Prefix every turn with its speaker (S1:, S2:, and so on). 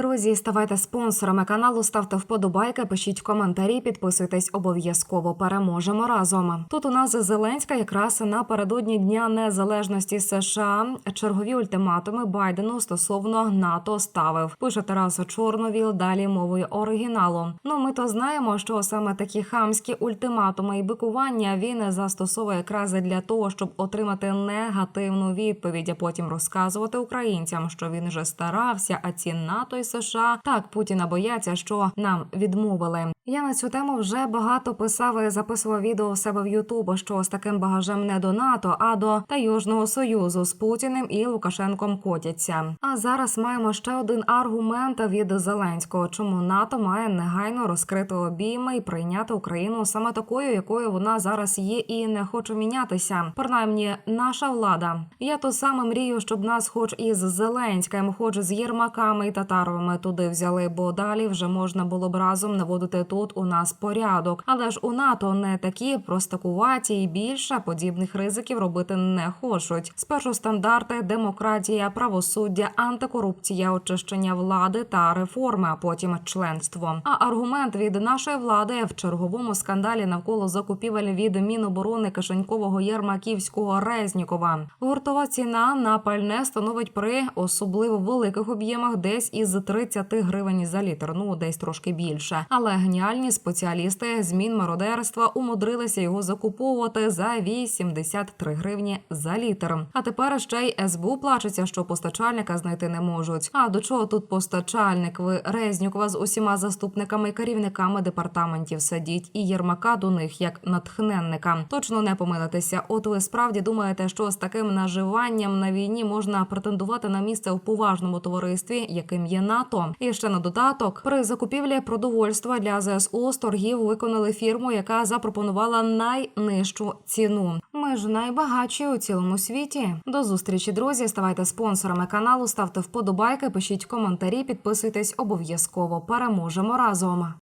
S1: друзі, ставайте спонсорами каналу, ставте вподобайки, пишіть коментарі, підписуйтесь обов'язково. Переможемо разом. Тут у нас Зеленська якраз напередодні Дня Незалежності США чергові ультиматуми Байдену стосовно НАТО ставив. Пише Тарас Чорновіл далі мовою оригіналу. Ну ми то знаємо, що саме такі хамські ультиматуми і бикування він застосовує якраз для того, щоб отримати негативну відповідь, а потім розказувати українцям, що він вже старався, а ці НАТО і США так Путіна бояться, що нам відмовили. Я на цю тему вже багато писав і записував відео у себе в Ютуб, що з таким багажем не до НАТО, а до Таюжного союзу з Путіним і Лукашенком котяться. А зараз маємо ще один аргумент від Зеленського, чому НАТО має негайно розкрити обійми і прийняти Україну саме такою, якою вона зараз є, і не хоче мінятися. Принаймні, наша влада. Я то саме мрію, щоб нас, хоч із Зеленським, хоч з Єрмаками і Татаровими туди взяли, бо далі вже можна було б разом наводити тут у нас порядок. Але ж у НАТО не такі простакуваті і більше подібних ризиків робити не хочуть. Спершу стандарти, демократія, правосуддя, антикорупція, очищення влади та реформи, а потім членство. А аргумент від нашої влади в черговому скандалі навколо закупівель від Міноборони Кишенькового Єрмаківського Резнікова. Гуртова ціна на пальне становить при особливо великих об'ємах десь із 30 гривень за літр. Ну десь трошки більше. Але геніальні спеціалісти з Мінмародерства умудрилися його закуповувати за 83 гривні за літр. А тепер ще й СБУ плачеться, що постачальника знайти не можуть. А до чого тут постачальник? Ви Резнікова з усіма заступниками і керівниками департаментів сидіть, і Єрмака до них як натхненника. Точно не помилитеся. От ви справді думаєте, що з таким наживанням на війні можна претендувати на місце в поважному товаристві, яким є НАТО. І ще на додаток при закупівлі продовольства для ЗСУ з торгів виконали фірму, яка запропонувала найнижчу ціну. Ми ж найбагатші у цілому світі. До зустрічі, друзі. Ставайте спонсорами каналу, ставте вподобайки, пишіть коментарі, підписуйтесь обов'язково. Переможемо разом.